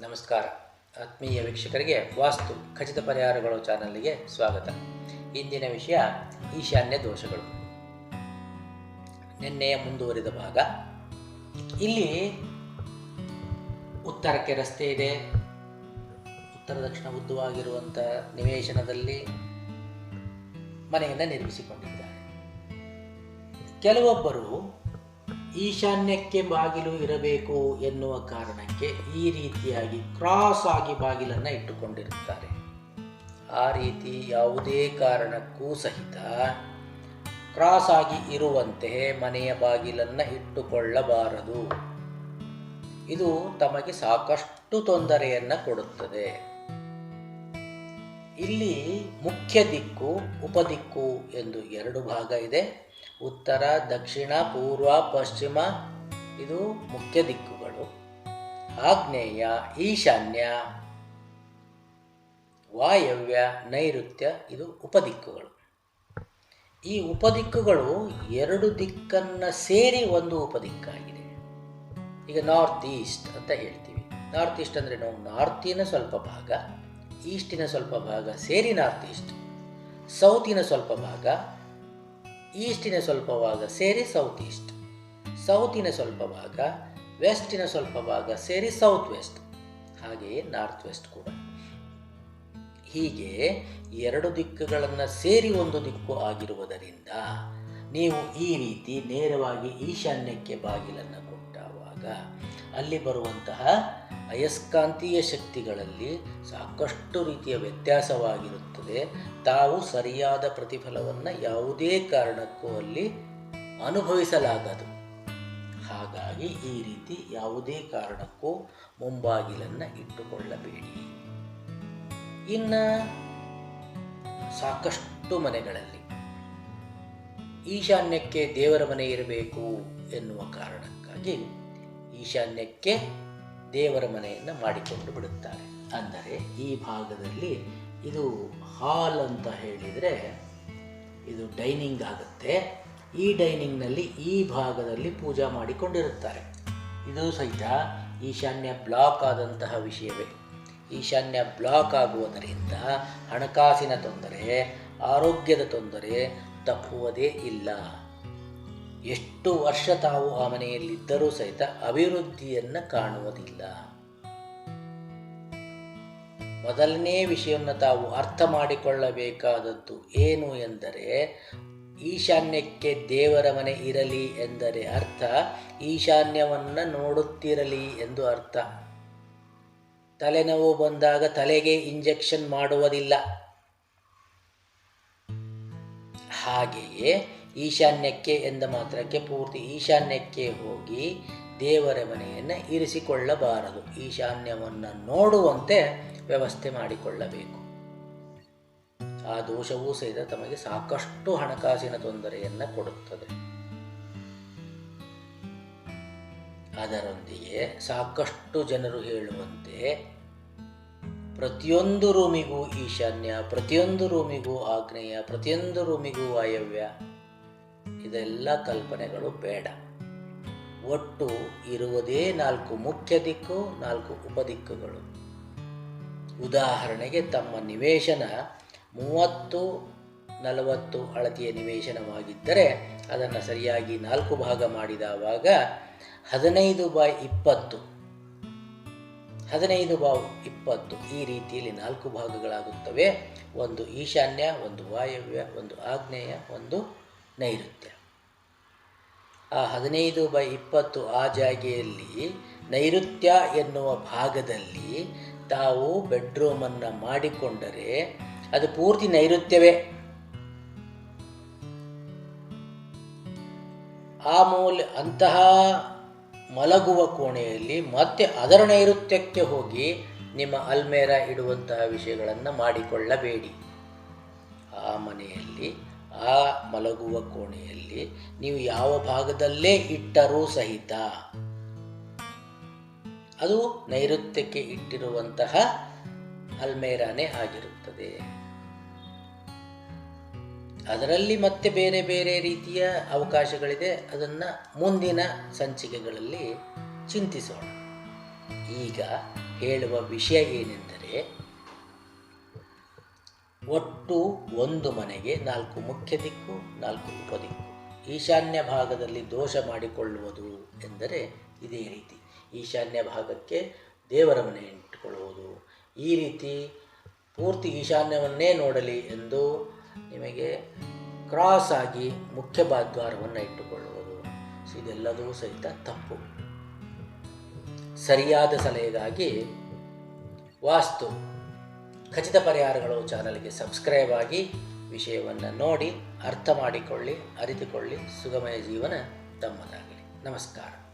ನಮಸ್ಕಾರ. ಆತ್ಮೀಯ ವೀಕ್ಷಕರಿಗೆ ವಾಸ್ತು ಖಚಿತ ಪರಿಹಾರಗಳು ಚಾನಲ್ಗೆ ಸ್ವಾಗತ. ಇಂದಿನ ವಿಷಯ ಈಶಾನ್ಯ ದೋಷಗಳು. ನಿನ್ನೆಯ ಮುಂದುವರಿದ ಭಾಗ, ಇಲ್ಲಿ ಉತ್ತರಕ್ಕೆ ರಸ್ತೆ ಇದೆ. ಉತ್ತರ ದಕ್ಷಿಣ ಉದ್ದವಾಗಿರುವಂಥ ನಿವೇಶನದಲ್ಲಿ ಮನೆಯನ್ನು ನಿರ್ಮಿಸಿಕೊಂಡಿದ್ದಾರೆ. ಕೆಲವೊಬ್ಬರು ಈಶಾನ್ಯಕ್ಕೆ ಬಾಗಿಲು ಇರಬೇಕು ಎನ್ನುವ ಕಾರಣಕ್ಕೆ ಈ ರೀತಿಯಾಗಿ ಕ್ರಾಸ್ ಆಗಿ ಬಾಗಿಲನ್ನು ಇಟ್ಟುಕೊಂಡಿರುತ್ತಾರೆ. ಆ ರೀತಿ ಯಾವುದೇ ಕಾರಣಕ್ಕೂ ಸಹಿತ ಕ್ರಾಸ್ ಆಗಿ ಇರುವಂತೆ ಮನೆಯ ಬಾಗಿಲನ್ನು ಇಟ್ಟುಕೊಳ್ಳಬಾರದು. ಇದು ತಮಗೆ ಸಾಕಷ್ಟು ತೊಂದರೆಯನ್ನು ಕೊಡುತ್ತದೆ. ಇಲ್ಲಿ ಮುಖ್ಯ ದಿಕ್ಕು ಉಪದಿಕ್ಕು ಎಂದು ಎರಡು ಭಾಗ ಇದೆ. ಉತ್ತರ, ದಕ್ಷಿಣ, ಪೂರ್ವ, ಪಶ್ಚಿಮ, ಇದು ಮುಖ್ಯ ದಿಕ್ಕುಗಳು. ಆಗ್ನೇಯ ಈಶಾನ್ಯ, ವಾಯವ್ಯ, ನೈಋತ್ಯ, ಇದು ಉಪದಿಕ್ಕುಗಳು. ಈ ಉಪದಿಕ್ಕುಗಳು ಎರಡು ದಿಕ್ಕನ್ನು ಸೇರಿ ಒಂದು ಉಪದಿಕ್ಕಾಗಿದೆ. ಈಗ ನಾರ್ತ್ ಈಸ್ಟ್ ಅಂತ ಹೇಳ್ತೀವಿ. ನಾರ್ತ್ ಈಸ್ಟ್ ಅಂದರೆ ನಾವು ನಾರ್ತಿನ ಸ್ವಲ್ಪ ಭಾಗ ಈಸ್ಟಿನ ಸ್ವಲ್ಪ ಭಾಗ ಸೇರಿ ನಾರ್ತ್ ಈಸ್ಟ್ ಸೌತಿನ ಸ್ವಲ್ಪ ಭಾಗ ಈಸ್ಟಿನ ಸ್ವಲ್ಪ ಭಾಗ ಸೇರಿ ಸೌತ್ ಈಸ್ಟ್, ಸೌತಿನ ಸ್ವಲ್ಪ ಭಾಗ ವೆಸ್ಟಿನ ಸ್ವಲ್ಪ ಭಾಗ ಸೇರಿ ಸೌತ್ ವೆಸ್ಟ್, ಹಾಗೆಯೇ ನಾರ್ತ್ ವೆಸ್ಟ್ ಕೂಡ. ಹೀಗೆ ಎರಡು ದಿಕ್ಕುಗಳನ್ನು ಸೇರಿ ಒಂದು ದಿಕ್ಕು ಆಗಿರುವುದರಿಂದ ನೀವು ಈ ರೀತಿ ನೇರವಾಗಿ ಈಶಾನ್ಯಕ್ಕೆ ಬಾಗಿಲನ್ನು ಅಲ್ಲಿ ಬರುವಂತಹ ಅಯಸ್ಕಾಂತೀಯ ಶಕ್ತಿಗಳಲ್ಲಿ ಸಾಕಷ್ಟು ರೀತಿಯ ವ್ಯತ್ಯಾಸವಾಗಿರುತ್ತದೆ. ತಾವು ಸರಿಯಾದ ಪ್ರತಿಫಲವನ್ನು ಯಾವುದೇ ಕಾರಣಕ್ಕೂ ಅಲ್ಲಿ ಅನುಭವಿಸಲಾಗದು. ಹಾಗಾಗಿ ಈ ರೀತಿ ಯಾವುದೇ ಕಾರಣಕ್ಕೂ ಮುಂಬಾಗಿಲನ್ನು ಇಟ್ಟುಕೊಳ್ಳಬೇಡಿ. ಇನ್ನು ಸಾಕಷ್ಟು ಮನೆಗಳಲ್ಲಿ ಈಶಾನ್ಯಕ್ಕೆ ದೇವರ ಮನೆ ಇರಬೇಕು ಎನ್ನುವ ಕಾರಣಕ್ಕಾಗಿ ಈಶಾನ್ಯಕ್ಕೆ ದೇವರ ಮನೆಯನ್ನು ಮಾಡಿಕೊಂಡು ಬಿಡುತ್ತಾರೆ. ಅಂದರೆ ಈ ಭಾಗದಲ್ಲಿ ಇದು ಹಾಲ್ ಅಂತ ಹೇಳಿದರೆ ಇದು ಡೈನಿಂಗ್ ಆಗುತ್ತೆ. ಈ ಡೈನಿಂಗ್ನಲ್ಲಿ ಈ ಭಾಗದಲ್ಲಿ ಪೂಜಾ ಮಾಡಿಕೊಂಡಿರುತ್ತಾರೆ. ಇದು ಸಹಿತ ಈಶಾನ್ಯ ಬ್ಲಾಕ್ ಆದಂತಹ ವಿಷಯವೇ. ಈಶಾನ್ಯ ಬ್ಲಾಕ್ ಆಗುವುದರಿಂದ ಹಣಕಾಸಿನ ತೊಂದರೆ, ಆರೋಗ್ಯದ ತೊಂದರೆ ತಪ್ಪುವುದೇ ಇಲ್ಲ. ಎಷ್ಟು ವರ್ಷ ತಾವು ಆ ಮನೆಯಲ್ಲಿದ್ದರೂ ಸಹಿತ ಅಭಿವೃದ್ಧಿಯನ್ನು ಕಾಣುವುದಿಲ್ಲ. ಮೊದಲನೇ ವಿಷಯವನ್ನು ತಾವು ಅರ್ಥ ಮಾಡಿಕೊಳ್ಳಬೇಕಾದದ್ದು ಏನು ಎಂದರೆ, ಈಶಾನ್ಯಕ್ಕೆ ದೇವರ ಮನೆ ಇರಲಿ ಎಂದರೆ ಅರ್ಥ, ಈಶಾನ್ಯವನ್ನು ನೋಡುತ್ತಿರಲಿ ಎಂದು ಅರ್ಥ. ತಲೆನೋವು ಬಂದಾಗ ತಲೆಗೆ ಇಂಜೆಕ್ಷನ್ ಮಾಡುವುದಿಲ್ಲ. ಹಾಗೆಯೇ ಈಶಾನ್ಯಕ್ಕೆ ಎಂದ ಮಾತ್ರಕ್ಕೆ ಪೂರ್ತಿ ಈಶಾನ್ಯಕ್ಕೆ ಹೋಗಿ ದೇವರ ಮನೆಯನ್ನು ಇರಿಸಿಕೊಳ್ಳಬಾರದು. ಈಶಾನ್ಯವನ್ನು ನೋಡುವಂತೆ ವ್ಯವಸ್ಥೆ ಮಾಡಿಕೊಳ್ಳಬೇಕು. ಆ ದೋಷವೂ ಸಹಿತ ತಮಗೆ ಸಾಕಷ್ಟು ಹಣಕಾಸಿನ ತೊಂದರೆಯನ್ನು ಕೊಡುತ್ತದೆ. ಅದರೊಂದಿಗೆ ಸಾಕಷ್ಟು ಜನರು ಹೇಳುವಂತೆ ಪ್ರತಿಯೊಂದು ರೂಮಿಗೂ ಈಶಾನ್ಯ, ಪ್ರತಿಯೊಂದು ರೂಮಿಗೂ ಆಗ್ನೇಯ, ಪ್ರತಿಯೊಂದು ರೂಮಿಗೂ ವಾಯವ್ಯ ಇದೆಲ್ಲ ಕಲ್ಪನೆಗಳು ಬೇಡ. ಒಟ್ಟು ಇರುವುದೇ ನಾಲ್ಕು ಮುಖ್ಯ ದಿಕ್ಕು, ನಾಲ್ಕು ಉಪದಿಕ್ಕುಗಳು. ಉದಾಹರಣೆಗೆ ತಮ್ಮ ನಿವೇಶನ ಮೂವತ್ತು, ನಲವತ್ತು ಅಳತೆಯ ನಿವೇಶನವಾಗಿದ್ದರೆ ಅದನ್ನು ಸರಿಯಾಗಿ ನಾಲ್ಕು ಭಾಗ ಮಾಡಿದವಾಗ ಹದಿನೈದು ಬಾಯ್ ಇಪ್ಪತ್ತು. ಹದಿನೈದು ಬಾವು ಇಪ್ಪತ್ತು ಈ ರೀತಿಯಲ್ಲಿ ನಾಲ್ಕು ಭಾಗಗಳಾಗುತ್ತವೆ. ಒಂದು ಈಶಾನ್ಯ, ಒಂದು ವಾಯವ್ಯ, ಒಂದು ಆಗ್ನೇಯ, ಒಂದು ನೈಋತ್ಯ ಆ ಹದಿನೈದು ಬೈ ಇಪ್ಪತ್ತು ಆ ಜಾಗೆಯಲ್ಲಿ ನೈಋತ್ಯ ಎನ್ನುವ ಭಾಗದಲ್ಲಿ ತಾವು ಬೆಡ್ರೂಮನ್ನು ಮಾಡಿಕೊಂಡರೆ ಅದು ಪೂರ್ತಿ ನೈಋತ್ಯವೇ. ಆ ಮೂಲ, ಅಂತಹ ಮಲಗುವ ಕೋಣೆಯಲ್ಲಿ ಮತ್ತೆ ಅದರ ನೈಋತ್ಯಕ್ಕೆ ಹೋಗಿ ನಿಮ್ಮ ಅಲ್ಮೇರ ಇಡುವಂತಹ ವಿಷಯಗಳನ್ನು ಮಾಡಿಕೊಳ್ಳಬೇಡಿ. ಆ ಮನೆಯಲ್ಲಿ ಆ ಮಲಗುವ ಕೋಣೆಯಲ್ಲಿ ನೀವು ಯಾವ ಭಾಗದಲ್ಲೇ ಇಟ್ಟರೂ ಸಹಿತ ಅದು ನೈಋತ್ಯಕ್ಕೆ ಇಟ್ಟಿರುವಂತಹ ಅಲ್ಮೇರಾನೇ ಆಗಿರುತ್ತದೆ. ಅದರಲ್ಲಿ ಮತ್ತೆ ಬೇರೆ ಬೇರೆ ರೀತಿಯ ಅವಕಾಶಗಳಿದೆ. ಅದನ್ನು ಮುಂದಿನ ಸಂಚಿಕೆಗಳಲ್ಲಿ ಚಿಂತಿಸೋಣ. ಈಗ ಹೇಳುವ ವಿಷಯ ಏನೆಂದರೆ ಒಟ್ಟು ಒಂದು ಮನೆಗೆ ನಾಲ್ಕು ಮುಖ್ಯ ದಿಕ್ಕು, ನಾಲ್ಕು ಉಪದಿಕ್ಕು. ಈಶಾನ್ಯ ಭಾಗದಲ್ಲಿ ದೋಷ ಮಾಡಿಕೊಳ್ಳುವುದು ಎಂದರೆ ಇದೇ ರೀತಿ. ಈಶಾನ್ಯ ಭಾಗಕ್ಕೆ ದೇವರ ಮನೆ ಇಟ್ಟುಕೊಳ್ಳುವುದು. ಈ ರೀತಿ ಪೂರ್ತಿ ಈಶಾನ್ಯವನ್ನೇ ನೋಡಲಿ ಎಂದು ನಿಮಗೆ ಕ್ರಾಸ್ ಆಗಿ ಮುಖ್ಯ ಬಾದ್ವಾರವನ್ನು ಇಟ್ಟುಕೊಳ್ಳುವುದು. ಇದೆಲ್ಲದೂ ಸಹಿತ ತಪ್ಪು. ಸರಿಯಾದ ಸಲಹೆಗಾಗಿ ವಾಸ್ತು. ಖಚಿತ ಪರಿಹಾರಗಳು ಚಾನಲ್ಗೆ ಸಬ್ಸ್ಕ್ರೈಬ್ ಆಗಿ ವಿಷಯವನ್ನು ನೋಡಿ ಅರ್ಥ ಮಾಡಿಕೊಳ್ಳಿ ಅರಿತುಕೊಳ್ಳಿ. ಸುಗಮಯ ಜೀವನ ತಮ್ಮದಾಗಲಿ. ನಮಸ್ಕಾರ.